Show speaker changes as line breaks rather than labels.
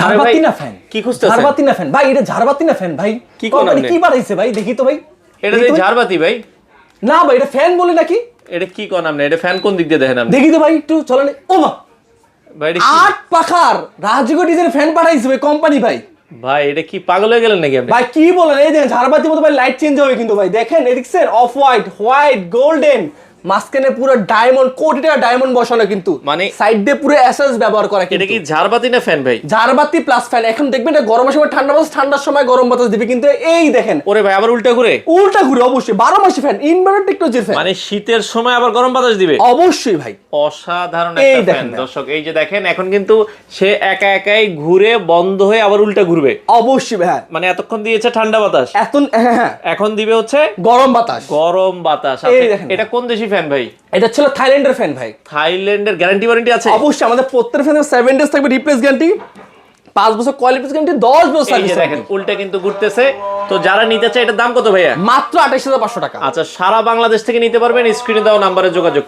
ঝাড়বাতি না ফ্যান?
কি খুঁজতেছেন?
ঝাড়বাতি না ফ্যান। ভাই এটা ঝাড়বাতি না ফ্যান ভাই।
কি
কোম্পানি? কি ভাই? দেখি তো ভাই।
এটা
তো ভাই।
ঝাড়বাতি ভাই।
না ভাই এটা ফ্যান বলে নাকি?
এটা কি কোন আপনি? এটা ফ্যান কোন দিক দিয়ে দেখেন আপনি?
দেখি তো ভাই একটু চলেন। ও মা!
ভাই
আট পাখার ফ্যান পাঠাইছে ভাই কোম্পানি ভাই।
ভাই এটা কি পাগল হয়ে গেলেন নাকি আপনি?
ভাই কি বলেন? এই দেখেন ঝাড়বাতির মতো ভাই লাইট চেঞ্জ হবে কিন্তু ভাই। দেখেন এই অফ হোয়াইট হোয়াইট গোল্ডেন মাঝখানে পুরো ডায়মন্ড কোটি টাকা ডায়মন্ড বসানো কিন্তু।
মানে-
সাইড দিয়ে পুরো এসএস ব্যবহার করা
এটা কি ঝাড়বাতি না ফ্যান ভাই?
ঝাড়বাতি প্লাস ফ্যান এখন দেখবেন এটা গরমের সময় ঠান্ডা বাতাস ঠান্ডার সময় গরম বাতাস দিবে কিন্তু এই দেখেন।
ওরে ভাই আবার উল্টা ঘুরে?
উল্টা ঘুরে অবশ্যই। বারো মাসি ফ্যান ইনভার্টার টেকনোলজির ফ্যান
মানে শীতের সময় আবার গরম বাতাস দিবে?
অবশ্যই ভাই।
অসাধারণ একটা ফ্যান দর্শক এই যে দেখেন এখন কিন্তু সে একা একাই ঘুরে বন্ধ হয়ে আবার উল্টা ঘুরবে।
অবশ্যই ভাই হ্যাঁ।
মানে এতক্ষণ দিয়েছে ঠান্ডা বাতাস।
এত হ্যাঁ হ্যাঁ।
এখন দিবে হচ্ছে
গরম বাতাস।
গরম বাতাস। আচ্ছা, এটা কোন দেশি ফ্যান ভাই?
এটা ছিল থাইল্যান্ডের ফ্যান ভাই।
থাইল্যান্ডের গ্যারান্টি ওয়ারেন্টি আছে?
অবশ্যই আমাদের প্রত্যেক ফ্যানের সেভেন ডেজ থাকবে রিপ্লেস গ্যারান্টি পাঁচ বছর কোয়ালিটি গ্যারান্টি দশ বছর সার্ভিস
দেখেন উল্টা কিন্তু ঘুরতেছে। তো যারা নিতে চায় এটার দাম কত ভাইয়া?
মাত্র আঠাশ হাজার পাঁচশো টাকা।
আচ্ছা সারা বাংলাদেশ থেকে নিতে পারবেন। স্ক্রিনে দেওয়া নাম্বারে যোগাযোগ